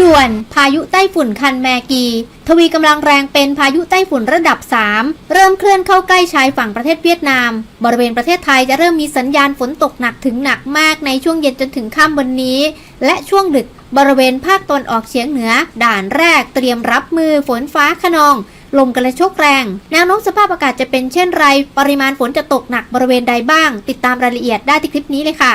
ด่วน พายุไต้ฝุ่นคันแมกี ทวีกำลังแรงเป็นพายุไต้ฝุ่นระดับ 3 เริ่มเคลื่อนเข้าใกล้ชายฝั่งประเทศเวียดนาม บริเวณประเทศไทยจะเริ่มมีสัญญาณฝนตกหนักถึงหนักมากในช่วงเย็นจนถึงค่ำวันนี้ และช่วงดึกบริเวณภาคตะวันออกเฉียงเหนือ ด่านแรกเตรียมรับมือฝนฟ้าขนอง ลมกระโชกแรง แนวโน้มสภาพอากาศจะเป็นเช่นไร ปริมาณฝนจะตกหนักบริเวณใดบ้าง ติดตามรายละเอียดได้ที่คลิปนี้เลยค่ะ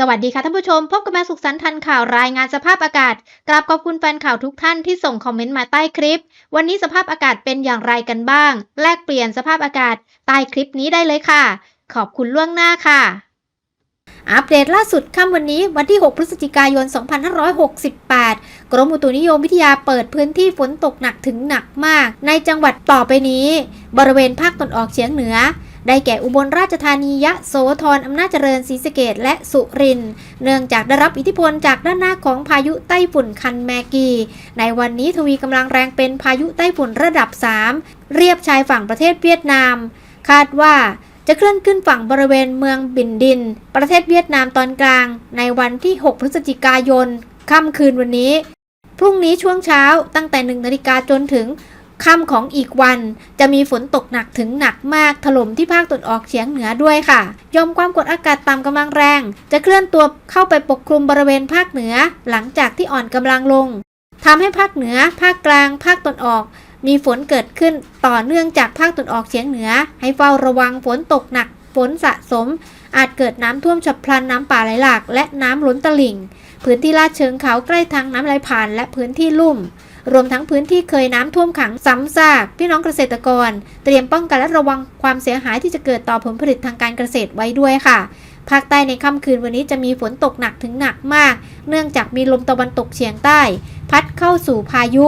สวัสดีค่ะท่านผู้ชม พบกับแมวสุขสันต์ทันข่าวรายงานสภาพอากาศกราบขอบคุณแฟนข่าวทุกท่านที่ส่งคอมเมนต์มาใต้คลิป วันนี้สภาพอากาศเป็นอย่างไรกันบ้าง แลกเปลี่ยนสภาพอากาศใต้คลิปนี้ได้เลยค่ะ ขอบคุณล่วงหน้าค่ะ อัปเดตล่าสุดค่ำวันนี้วันที่ 6 พฤศจิกายน 2568 กรมอุตุนิยมวิทยาเปิดพื้นที่ฝนตกหนักถึงหนักมาก ในจังหวัดต่อไปนี้ บริเวณภาคตะวันออกเฉียงเหนือ ได้แก่อุบลราชธานียะโสธรอำนาจเจริญศรีสะเกดและสุรินเนื่องจากได้รับอิทธิพลจากด้านหน้าของพายุไต้ฝุ่นคันแมกี ในวันนี้ทวีกำลังแรงเป็นพายุไต้ฝุ่นระดับ 3 เรียบชายฝั่งประเทศเวียดนาม คาดว่าจะเคลื่อนขึ้นฝั่งบริเวณเมืองบินดิน ประเทศเวียดนามตอนกลาง ในวันที่ 6 พฤศจิกายน ค่ำคืนวันนี้ พรุ่งนี้ช่วงเช้าตั้งแต่ 1 นาฬิกาจนถึง ค่ำของอีกวันจะมีฝนตกหนักถึงหนักมากถล่มที่ภาคตะวันออกเฉียงเหนือด้วยค่ะยอมความกดอากาศต่ำกำลังแรง จะเคลื่อนตัวเข้าไปปกคลุมบริเวณภาคเหนือ หลังจากที่อ่อนกำลังลงทำให้ภาคเหนือ ภาคกลาง ภาคตะวันออก มีฝนเกิดขึ้นต่อเนื่องจากภาคตะวันออกเฉียงเหนือ ให้เฝ้าระวังฝนตกหนักฝนสะสม อาจเกิดน้ำท่วมฉับพลันน้ำป่าไหลหลาก และน้ำล้นตลิ่ง พื้นที่ลาดเชิงเขาใกล้ทางน้ำไหลผ่าน และพื้นที่ลุ่ม รวมทั้งพื้นที่เคยน้ำท่วมขังซ้ำซากพี่น้องเกษตรกร เตรียมป้องกันและระวังความเสียหายที่จะเกิดต่อผลผลิตทางการเกษตรไว้ด้วยค่ะภาคใต้ในค่ำคืนวันนี้จะมีฝนตกหนักถึงหนักมาก เนื่องจากมีลมตะวันตกเฉียงใต้ พัดเข้าสู่พายุ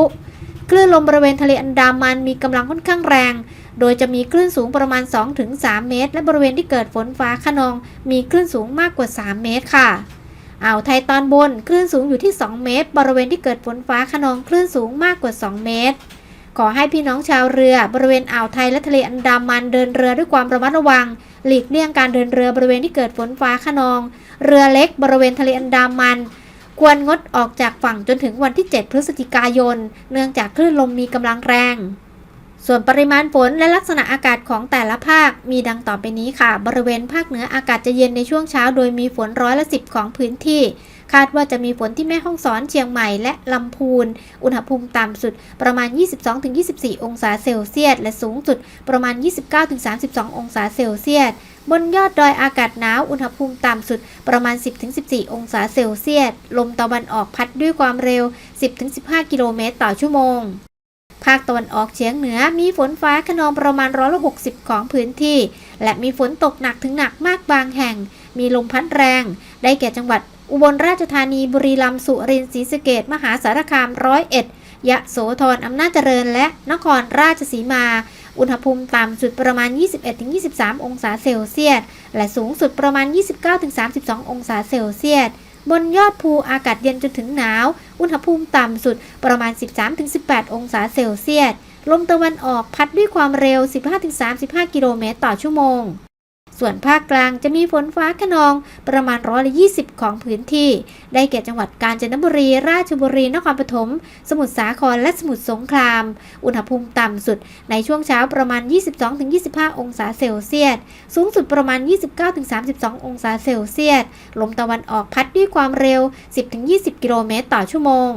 คลื่นลมบริเวณทะเลอันดามันมีกำลังค่อนข้างแรง โดยจะมีคลื่นสูงประมาณ 2-3 เมตร และบริเวณที่เกิดฝนฟ้าขนอง มีคลื่นสูงมากกว่า 3 เมตรค่ะ อ่าวไทยตอนบนคลื่นสูงอยู่ที่ 2 เมตร บริเวณที่เกิดฝนฟ้าขนองคลื่นสูงมากกว่า 2 เมตร ขอให้พี่น้องชาวเรือบริเวณอ่าวไทยและทะเลอันดามันเดินเรือด้วยความระมัดระวัง หลีกเลี่ยงการเดินเรือบริเวณที่เกิดฝนฟ้าขนอง เรือเล็ก บริเวณทะเลอันดามัน ควรงดออกจากฝั่งจนถึงวันที่ 7 พฤศจิกายน เนื่องจากคลื่นลมมีกำลังแรง ส่วนปริมาณฝนและลักษณะอากาศของแต่ละภาคมีดังต่อไปนี้ค่ะ บริเวณภาคเหนืออากาศจะเย็นในช่วงเช้า โดยมีฝนร้อยละสิบของพื้นที่ คาดว่าจะมีฝนที่แม่ฮ่องสอนเชียงใหม่และลำพูน อุณหภูมิต่ำสุดประมาณ 22-24 องศาเซลเซียส และสูงสุดประมาณ 29-32 องศาเซลเซียส บนยอดดอยอากาศหนาว อุณหภูมิต่ำสุดประมาณ 10-14 องศาเซลเซียส ลมตะวันออกพัดด้วยความเร็ว 10-15 กิโลเมตรต่อชั่วโมง ภาคตะวันออกเฉียงเหนือมีฝนฟ้าขนองประมาณร้อยละ60ของพื้นที่ และมีฝนตกหนักถึงหนักมากบางแห่ง มีลมพัดแรง ได้แก่จังหวัด อุบลราชธานีบุรีรัมย์สุรินทร์ศรีสะเกดมหาสารคามร้อยเอ็ดยะโสธรอำนาจเจริญ และนครราชสีมา อุณหภูมิต่ำสุดประมาณ 21-23 องศาเซลเซียส และสูงสุดประมาณ 29-32 องศาเซลเซียส บนยอดภูอากาศเย็นจนถึงหนาว อุณหภูมิต่ำสุดประมาณ 13-18 องศาเซลเซียส ลมตะวันออกพัดด้วยความเร็ว 15-35 กิโลเมตรต่อชั่วโมง ส่วนภาคกลางจะมีฝนฟ้าขนองประมาณร้อยละ20ของพื้นที่ ได้แก่จังหวัดกาญจนบุรี ราชบุรี นครปฐม สมุทรสาคร และสมุทรสงคราม อุณหภูมิต่ำสุดในช่วงเช้าประมาณ 22-25 องศาเซลเซียส สูงสุดประมาณ 29-32 องศาเซลเซียส ลมตะวันออกพัดด้วยความเร็ว 10-20 กิโลเมตรต่อชั่วโมง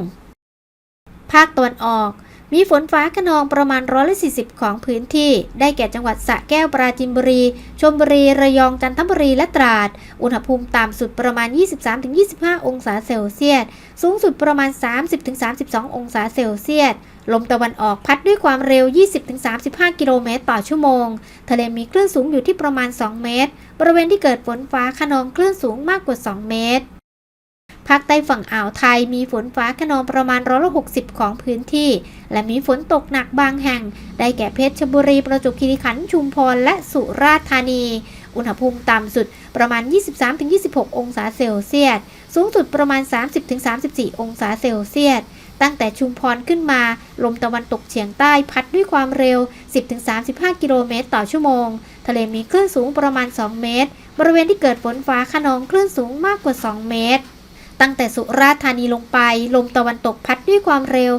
ภาคตะวันออก มีฝนฟ้าขนองประมาณร้อยละ40 ของพื้นที่ ได้แก่จังหวัดสระแก้วปราจินบุรี ชลบุรี ระยองจันทบุรีและตราด อุณหภูมิต่ำสุดประมาณ 23-25 องศาเซลเซียส สูงสุดประมาณ 30-32 องศาเซลเซียส ลมตะวันออกพัดด้วยความเร็ว 20-35 กิโลเมตรต่อชั่วโมง ทะเลมีคลื่นสูงอยู่ที่ประมาณ 2 เมตร บริเวณที่เกิดฝนฟ้าขนองคลื่นสูงมากกว่า 2 เมตร ภาคใต้ฝั่งอ่าวไทยมีฝนฟ้าขนองประมาณร้อยละ60ของพื้นที่ และมีฝนตกหนักบางแห่ง ได้แก่เพชรบุรีประจวบคีรีขันธ์ชุมพรและสุราษฎร์ธานี อุณหภูมิต่ำสุดประมาณ 23-26 องศาเซลเซียส สูงสุดประมาณ 30-34 องศาเซลเซียส ตั้งแต่ชุมพรขึ้นมา ลมตะวันตกเฉียงใต้พัดด้วยความเร็ว 10-35 กิโลเมตรต่อชั่วโมง ทะเลมีคลื่นสูงประมาณ 2 เมตร บริเวณที่เกิดฝนฟ้าขนองคลื่นสูงมากกว่า 2 เมตร ตั้งแต่สุราษฎร์ธานีลงไป ลมตะวันตกพัดด้วยความเร็ว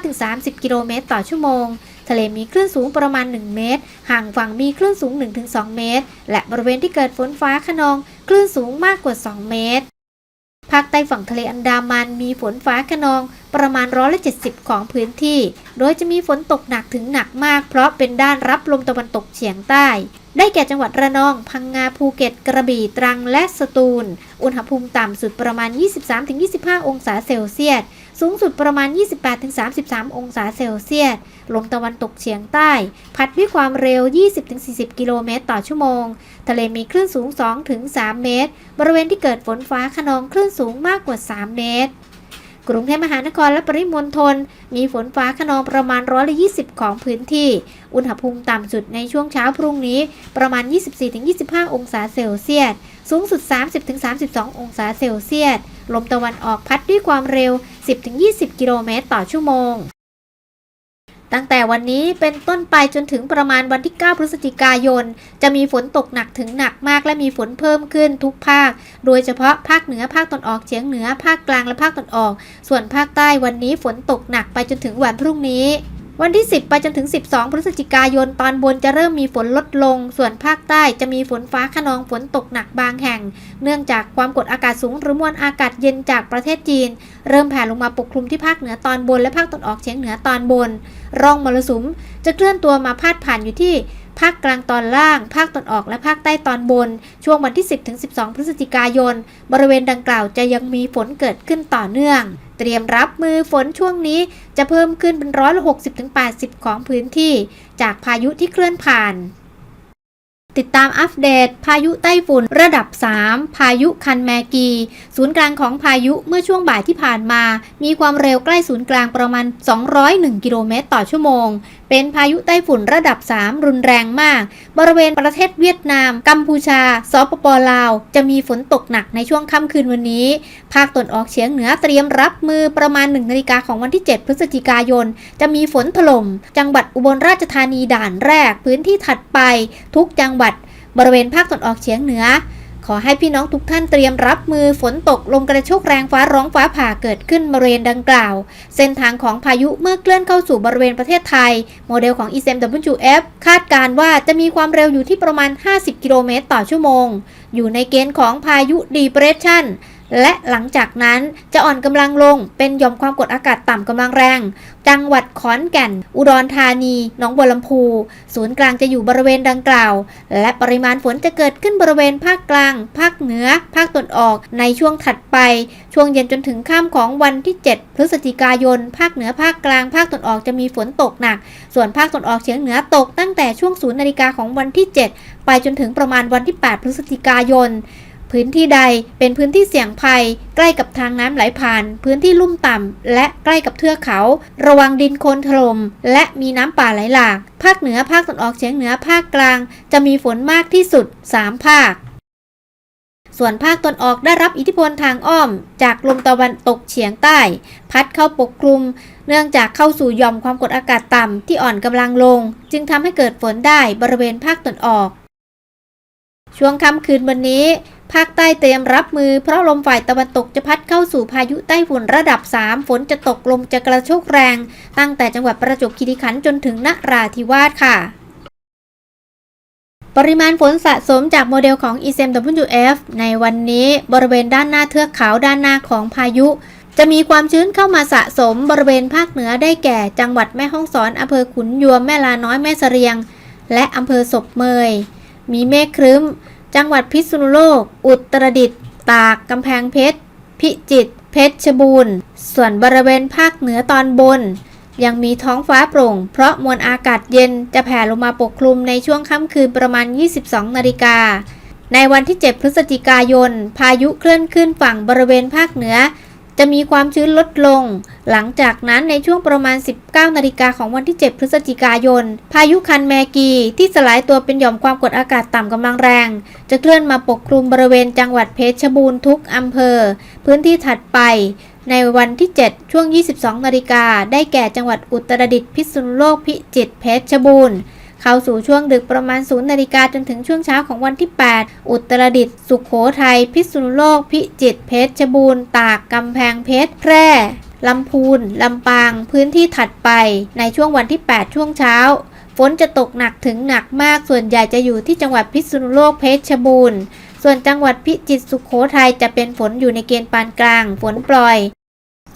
15-30 กิโลเมตรต่อชั่วโมง ทะเลมีคลื่นสูงประมาณ 1 เมตร ห่างฝั่งมีคลื่นสูง 1-2 เมตร และบริเวณที่เกิดฝนฟ้าขนอง คลื่นสูงมากกว่า 2 เมตร ภาคใต้ฝั่งทะเลอันดามันมีฝนฟ้าขนอง ประมาณร้อยละ70 ของพื้นที่ โดยจะมีฝนตกหนักถึงหนักมาก เพราะเป็นด้านรับลมตะวันตกเฉียงใต้ ได้แก่จังหวัดระนอง พังงาภูเก็ต กระบี่ตรังและสตูล อุณหภูมิต่ำสุดประมาณ 23-25 องศาเซลเซียส สูงสุดประมาณ 28-33 องศาเซลเซียส ลมตะวันตกเฉียงใต้ พัดด้วยความเร็ว 20-40 กิโลเมตรต่อชั่วโมง ทะเลมีคลื่นสูง 2-3 เมตร บริเวณที่เกิดฝนฟ้าขนองคลื่นสูงมากกว่า 3 เมตร กรุงเทพมหานครและปริมณฑลมีฝนฟ้าขนองประมาณร้อยละ20 ของพื้นที่ อุณหภูมิต่ำสุดในช่วงเช้าพรุ่งนี้ประมาณ 24-25 องศาเซลเซียส สูงสุด 30-32 องศาเซลเซียส ลมตะวันออกพัดด้วยความเร็ว 10-20 กิโลเมตรต่อชั่วโมง ตั้งแต่วันนี้เป็นต้นไปจนถึงประมาณวันที่ 9 พฤศจิกายน จะมีฝนตกหนักถึงหนักมากและมีฝนเพิ่มขึ้นทุกภาค โดยเฉพาะภาคเหนือภาคตอนออกเฉียงเหนือภาคกลางและภาคตอนออก ส่วนภาคใต้วันนี้ฝนตกหนักไปจนถึงวันพรุ่งนี้ วันที่ 10 ไปจนถึง 12 พฤศจิกายนตอนบนจะเริ่มมีฝนลดลง ส่วนภาคใต้จะมีฝนฟ้าขนองฝนตกหนักบางแห่ง เนื่องจากความกดอากาศสูงหรือมวลอากาศเย็นจากประเทศจีน เริ่มแผ่ลงมาปกคลุมที่ภาคเหนือตอนบนและภาคตะวันออกเฉียงเหนือตอนบน ร่องมรสุมจะเคลื่อนตัวมาพาดผ่านอยู่ที่ ภาคกลางตอนล่าง ภาคตอนออกและภาคใต้ตอนบน ช่วงวันที่ 10ถึง12 พฤศจิกายน บริเวณดังกล่าวจะยังมีฝนเกิดขึ้นต่อเนื่อง เตรียมรับมือฝนช่วงนี้จะเพิ่มขึ้นเป็นร้อยละ60ถึง80 ของพื้นที่ จากพายุที่เคลื่อนผ่านติดตามอัปเดต พายุไต้ฝุ่นระดับ 3 พายุคันแมกี ศูนย์กลางของพายุเมื่อช่วงบ่ายที่ผ่านมา มีความเร็วใกล้ศูนย์กลางประมาณ 201 กิโลเมตรต่อชั่วโมง เป็นพายุไต้ฝุ่นระดับ 3 รุนแรงมาก บริเวณประเทศเวียดนาม กัมพูชา สปปลาว จะมีฝนตกหนักในช่วงค่ำคืนวันนี้ ภาคตะวันออกเฉียงเหนือเตรียมรับมือประมาณ1นาฬิกาของวันที่ 7 พฤศจิกายน จะมีฝนถล่ม จังหวัดอุบลราชธานีด่านแรก พื้นที่ถัดไป ทุกจังหวัด บริเวณภาคตะวันออกเฉียงเหนือ ขอให้พี่น้องทุกท่านเตรียมรับมือฝนตกลมกระโชกแรงฟ้าร้องฟ้าผ่าเกิดขึ้นบริเวณดังกล่าว เส้นทางของพายุเมื่อเคลื่อนเข้าสู่บริเวณประเทศไทย โมเดลของ ECMWF คาดการณ์ว่าจะมีความเร็วอยู่ที่ประมาณ 50 กิโลเมตรต่อชั่วโมง อยู่ในเกณฑ์ของพายุดีเพรสชั่น และหลังจากนั้นจะอ่อนกำลังลงเป็นหย่อมความกดอากาศต่ำกำลังแรง จังหวัดขอนแก่น อุดรธานีหนองบัวลำพู ศูนย์กลางจะอยู่บริเวณดังกล่าว และปริมาณฝนจะเกิดขึ้นบริเวณภาคกลาง ภาคเหนือ ภาคตะวันออกในช่วงถัดไป ช่วงเย็นจนถึงค่ำของวันที่ 7 พฤศจิกายน ภาคเหนือภาคกลาง ภาคตะวันออกจะมีฝนตกหนัก ส่วนภาคตะวันออกเฉียงเหนือตกตั้งแต่ช่วงศูนย์นาฬิกาของวันที่ 7 ไปจนถึงประมาณวันที่ 8 พฤศจิกายน พื้นที่ใดเป็นพื้นที่เสี่ยงภัย ใกล้กับทางน้ำไหลผ่าน พื้นที่ลุ่มต่ำและใกล้กับเทือกเขา ระวังดินโคลนถล่มและมีน้ำป่าไหลหลาก ภาคเหนือภาคตะวันออกเฉียงเหนือภาคกลาง จะมีฝนมากที่สุด 3 ภาค ส่วนภาคตะวันออกได้รับอิทธิพลทางอ้อม จากลมตะวันตกเฉียงใต้ พัดเข้าปกคลุม เนื่องจากเข้าสู่ย่อมความกดอากาศต่ำที่อ่อนกำลังลง จึงทำให้เกิดฝนได้บริเวณภาคตะวันออก ช่วงค่ำคืนวันนี้ ภาคใต้เตรียมรับมือเพราะลมฝ่ายตะวันตกจะพัดเข้าสู่พายุไต้ฝุ่นระดับ 3 ฝนจะตกลมจะกระโชกแรง ตั้งแต่จังหวัดประจวบคีรีขันธ์จนถึงนราธิวาสค่ะ ปริมาณฝนสะสมจากโมเดลของ ECMWF ในวันนี้บริเวณด้านหน้าเทือกเขาด้านหน้าของพายุ จะมีความชื้นเข้ามาสะสมบริเวณภาคเหนือได้แก่ จังหวัดแม่ฮ่องสอนอำเภอขุนยวมแม่ลาน้อยแม่เสรียง และอำเภอศพเมย มีเมฆครึ้ม จังหวัดพิษณุโลก อุตรดิตถ์ตาก กำแพงเพชร พิจิตร เพชรบูรณ์ ส่วนบริเวณภาคเหนือตอนบน ยังมีท้องฟ้าโปร่ง เพราะมวลอากาศเย็นจะแผ่ลงมาปกคลุมในช่วงค่ำคืนประมาณ 22 นาฬิกา ในวันที่ 7 พฤศจิกายน พายุเคลื่อนขึ้นฝั่งบริเวณภาคเหนือ จะมีความชื้นลดลง หลังจากนั้นในช่วงประมาณ 19 นาฬิกาของวันที่ 7 พฤศจิกายน พายุคันแมกีที่สลายตัวเป็นหย่อมความกดอากาศต่ำกำลังแรง จะเคลื่อนมาปกคลุมบริเวณจังหวัดเพชรบูรณ์ทุกอำเภอ พื้นที่ถัดไปในวันที่ 7 ช่วง 22 นาฬิกา ได้แก่จังหวัดอุตรดิตถ์ พิษณุโลก พิจิตร เพชรบูรณ์ เข้าสู่ช่วงดึกประมาณ 0 นาฬิกาจนถึงช่วงเช้าของวันที่ 8 อุตรดิตถ์สุขโขทัย พิษณุโลก พิจิตร เพชรบูรณ์ ตาก กำแพงเพชร แพร่ลำพูน ลำปาง พื้นที่ถัดไปในช่วงวันที่ 8 ช่วงเช้า ฝนจะตกหนักถึงหนักมาก ส่วนใหญ่จะอยู่ที่จังหวัดพิษณุโลก เพชรบูรณ์ ส่วนจังหวัดพิจิตร สุขโขทัยจะเป็นฝนอยู่ในเกณฑ์ปานกลาง ฝนปล่อย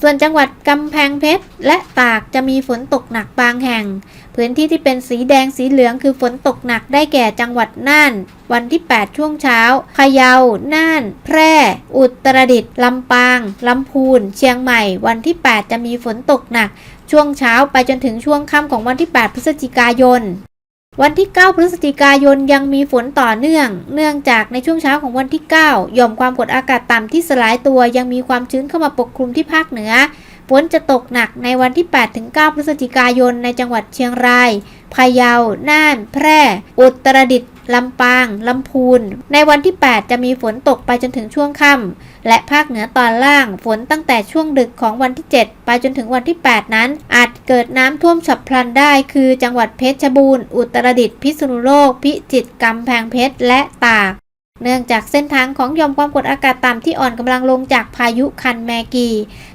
ส่วนจังหวัดกำแพงเพชรและตากจะมีฝนตกหนักบางแห่ง พื้นที่ที่เป็นสีแดงสีเหลืองคือฝนตกหนักได้แก่จังหวัดน่าน วันที่ 8 ช่วงเช้าพะเยา น่าน แพร่ อุตรดิตถ์ลำปาง ลำพูน เชียงใหม่ วันที่ 8 จะมีฝนตกหนัก ช่วงเช้าไปจนถึงช่วงค่ำของวันที่ 8 พฤศจิกายน วันที่ 9 พฤศจิกายนยังมีฝนต่อเนื่อง เนื่องจากในช่วงเช้าของวันที่ 9 หย่อมความกดอากาศต่ำที่สลายตัวยังมีความชื้นเข้ามาปกคลุมที่ภาคเหนือ ฝนจะตกหนักในวันที่ 8-9 พฤศจิกายนในจังหวัดเชียงราย พะเยา น่าน แพร่ อุตรดิตถ์ ลำปาง ลำพูน ในวันที่ 8 จะมีฝนตกไปจนถึงช่วงค่ำ และภาคเหนือตอนล่าง ฝนตั้งแต่ช่วงดึกของวันที่ 7 ไปจนถึงวันที่ 8 นั้น อาจเกิดน้ำท่วมฉับพลันได้ คือจังหวัดเพชรบูรณ์ อุตรดิตถ์ พิษณุโลก พิจิตร กำแพงเพชร และตาก เนื่องจากเส้นทางของยอมความกดอากาศต่ำที่อ่อนกำลังลงจากพายุคันแมกี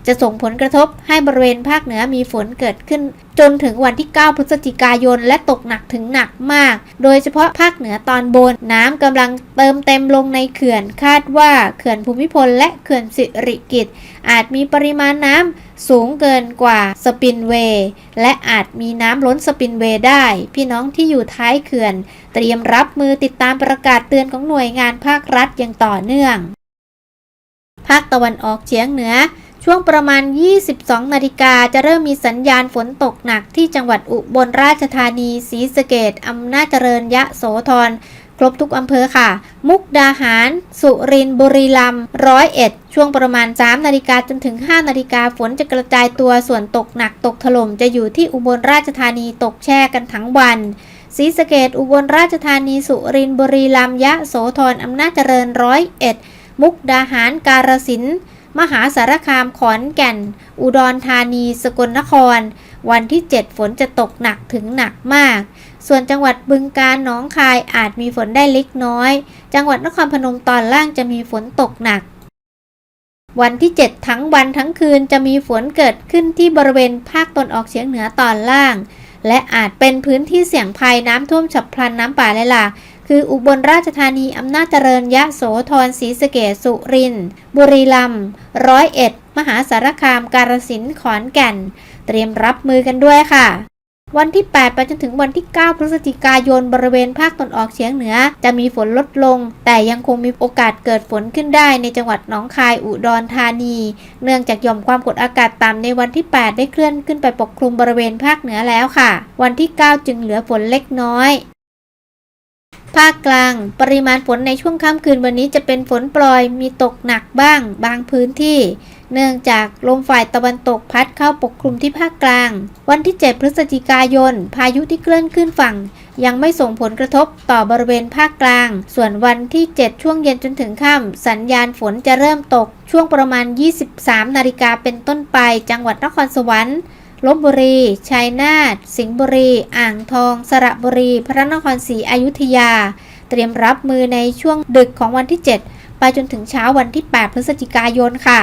จะส่งผลกระทบให้บริเวณภาคเหนือมีฝนเกิดขึ้น จนถึงวันที่ 9 พฤศจิกายน และตกหนักถึงหนักมาก โดยเฉพาะภาคเหนือตอนบน น้ำกำลังเติมเต็มลงในเขื่อนคาดว่าเขื่อนภูมิพลและเขื่อนสิริกิติ์อาจมีปริมาณน้ำสูงเกินกว่าสปินเวย์และอาจมีน้ำล้นสปินเวย์ได้ พี่น้องที่อยู่ท้ายเขื่อน เตรียมรับมือติดตามประกาศเตือนของหน่วยงานภาครัฐอย่างต่อเนื่อง ภาคตะวันออกเฉียงเหนือ ช่วงประมาณ 22 นาฬิกาจะเริ่มมีสัญญาณฝนตกหนักที่จังหวัดอุบลราชธานีศรีสะเกดอำนาจเจริญยะโสธรครบทุกอำเภอค่ะ มุกดาหาร สุรินทร์ บุรีรัมย์ ร้อยเอ็ด ช่วงประมาณ 3 นาฬิกาจนถึง 5 นาฬิกาฝนจะกระจายตัว ส่วนตกหนักตกถล่มจะอยู่ที่อุบลราชธานีตกแช่กันทั้งวันศรีสะเกดอุบลราชธานี สุรินทร์ บุรีรัมย์ ยะโสธร อำนาจเจริญร้อยเอ็ด มุกดาหาร การสินธุ์ มหาสารคามขอนแก่น อุดรธานีสกลนคร วันที่ 7 ฝนจะตกหนักถึงหนักมาก ส่วนจังหวัดบึงกาฬหนองคายอาจมีฝนได้เล็กน้อย จังหวัดนครพนมตอนล่างจะมีฝนตกหนัก วันที่ 7 ทั้งวันทั้งคืนจะมีฝนเกิดขึ้นที่บริเวณภาคตนออกเฉียงเหนือตอนล่าง และอาจเป็นพื้นที่เสี่ยงภัยน้ำท่วมฉับพลันน้ำป่าไหลหลาก คืออุบลราชธานี อำนาจเจริญยะโสธรศรีสะเกษสุรินทร์บุรีรัมย์ร้อยเอ็ด มหาสารคาม การสินธุ์ขอนแก่น เตรียมรับมือกันด้วยค่ะ วันที่ 8 ไปจนถึงวันที่ 9 พฤศจิกายนบริเวณภาคตนออกเฉียงเหนือ จะมีฝนลดลง แต่ยังคงมีโอกาสเกิดฝนขึ้นได้ในจังหวัดหนองคายอุดรธานี เนื่องจากหย่อมความกดอากาศต่ำในวันที่ 8 ได้เคลื่อนขึ้นไปปกคลุมบริเวณภาคเหนือแล้วค่ะ วันที่ 9 จึงเหลือฝนเล็กน้อย ภาคกลาง ปริมาณฝนในช่วงค่ำคืนวันนี้จะเป็นฝนปล่อยมีตกหนักบ้าง บางพื้นที่ เนื่องจากลมฝ่ายตะวันตกพัดเข้าปกคลุมที่ภาคกลาง วันที่ 7 พฤศจิกายน พายุที่เคลื่อนขึ้นฝั่ง ยังไม่ส่งผลกระทบต่อบริเวณภาคกลาง ส่วนวันที่ 7 ช่วงเย็นจนถึงค่ำสัญญาณฝนจะเริ่มตก ช่วงประมาณ 23 นาฬิกาเป็นต้นไป จังหวัดนครสวรรค์ ลบบุรี ชัยนาท สิงห์บุรี อ่างทอง สระบุรี พระนครศรีอยุธยา เตรียมรับมือในช่วงดึกของวันที่ 7 ไปจนถึงเช้าวันที่ 8 พฤศจิกายนค่ะ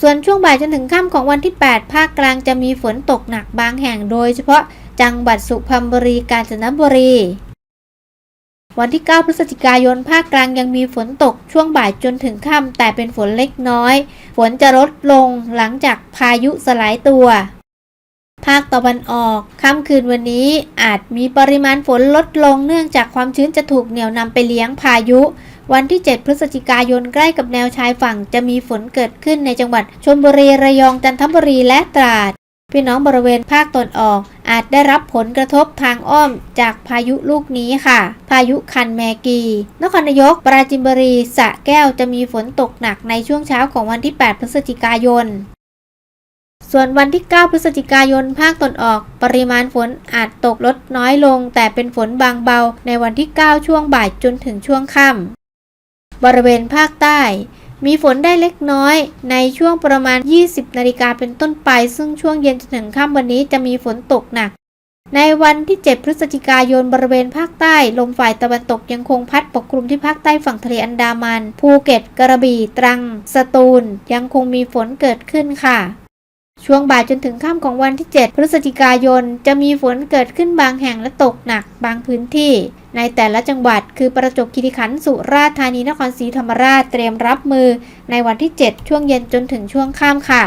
ส่วนช่วงบ่ายจนถึงค่ำของวันที่ 8 ภาคกลางจะมีฝนตกหนักบางแห่งโดยเฉพาะจังหวัดสุพรรณบุรี กาญจนบุรี วันที่ 9 พฤศจิกายน ภาคกลางยังมีฝนตกช่วงบ่ายจนถึงค่ำแต่เป็นฝนเล็กน้อย ฝนจะลดลงหลังจากพายุสลายตัว ภาคตะวันออก ค่ำคืนวันนี้อาจมีปริมาณฝนลดลงเนื่องจากความชื้นจะถูกเหนี่ยวนำไปเลี้ยงพายุ วันที่ 7 พฤศจิกายนใกล้กับแนวชายฝั่งจะมีฝนเกิดขึ้นในจังหวัดชลบุรี ระยอง จันทบุรี และตราด พี่น้องบริเวณภาคตะวันออก อาจได้รับผลกระทบทางอ้อมจากพายุลูกนี้ค่ะ พายุคันแมกี นครนายก ปราจินบุรีสะแก้วจะมีฝนตกหนักในช่วงเช้าของวันที่ 8 พฤศจิกายนส่วนวันที่ 9 พฤศจิกายน ภาคตะวันออก ปริมาณฝนอาจตกลดน้อยลง แต่เป็นฝนบางเบา ในวันที่ 9 ช่วงบ่ายจนถึงช่วงค่ำบริเวณภาคใต้ มีฝนได้เล็กน้อยในช่วงประมาณ 20 นาฬิกาเป็นต้นไป ซึ่งช่วงเย็นจนถึงค่ำวันนี้จะมีฝนตกหนัก ในวันที่ 7 พฤศจิกายนบริเวณภาคใต้ ลมฝ่ายตะวันตกยังคงพัดปกคลุมที่ภาคใต้ฝั่งทะเลอันดามัน ภูเก็ต กระบี่ ตรัง สตูล ยังคงมีฝนเกิดขึ้นค่ะ ช่วงบ่ายจนถึงค่ำของวันที่ 7 พฤศจิกายน จะมีฝนเกิดขึ้นบางแห่งและตกหนักบางพื้นที่ ในแต่ละจังหวัดคือประจวบคีรีขันธ์สุราษฎร์ธานีนครศรีธรรมราชเตรียมรับมือ ในวันที่ 7 ช่วงเย็นจนถึงช่วงค่ำค่ะ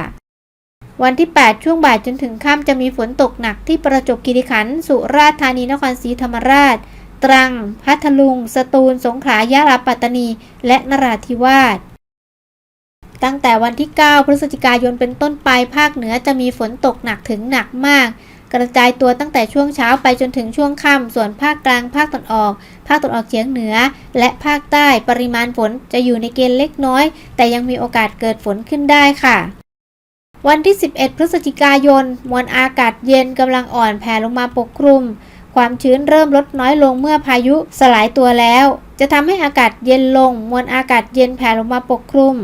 วันที่ 8 ช่วงบ่ายจนถึงค่ำจะมีฝนตกหนักที่ประจวบคีรีขันธ์สุราษฎร์ธานีนครศรีธรรมราช ตรัง พัทลุง สตูล สงขลายะลาปัตตานี และนราธิวาส ตั้งแต่วันที่ 9 พฤศจิกายนเป็นต้นไปภาคเหนือจะมีฝนตกหนักถึงหนักมาก กระจายตัวตั้งแต่ช่วงเช้าไปจนถึงช่วงค่ำส่วนภาคกลางภาคตะวันออก ภาคตะวันออกเฉียงเหนือ และภาคใต้ปริมาณฝนจะอยู่ในเกณฑ์เล็กน้อย แต่ยังมีโอกาสเกิดฝนขึ้นได้ค่ะวันที่ 11 พฤศจิกายน มวลอากาศเย็นกำลังอ่อนแผ่ลงมาปกคลุม ความชื้นเริ่มลดน้อยลงเมื่อพายุสลายตัวแล้ว จะทำให้อากาศเย็นลง มวลอากาศเย็นแผ่ลงมาปกคลุม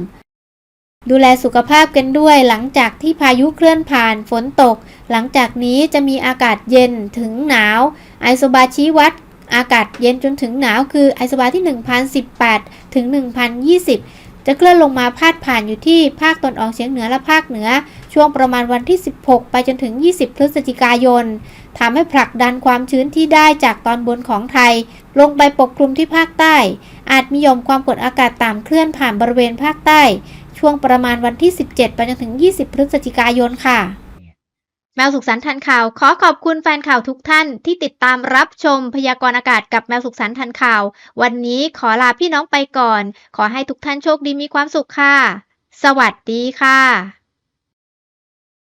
ดูแลสุขภาพกันด้วยหลังจากที่พายุเคลื่อนผ่านฝนตก หลังจากนี้จะมีอากาศเย็นถึงหนาว ไอโซบาชี้วัดอากาศเย็นจนถึงหนาวคือไอโซบาที่ 1018 ถึง 1020 จะเคลื่อนลงมาพาดผ่านอยู่ที่ภาคตอนออกเฉียงเหนือและภาคเหนือ ช่วงประมาณวันที่ 16 ไปจนถึง 20 พฤศจิกายนทำให้ผลักดันความชื้นที่ได้จากตอนบนของไทย ลงไปปกคลุมที่ภาคใต้ อาจมีหย่อมความกดอากาศต่ำเคลื่อนผ่านบริเวณภาคใต้ ช่วงประมาณวันที่ 17 ไปจนถึง 20 พฤศจิกายนค่ะ แมวสุขสันต์ทันข่าว ขอขอบคุณแฟนข่าวทุกท่านที่ติดตามรับชมพยากรณ์อากาศกับแมวสุขสันต์ทันข่าว วันนี้ขอลาพี่น้องไปก่อน ขอให้ทุกท่านโชคดีมีความสุขค่ะ สวัสดีค่ะ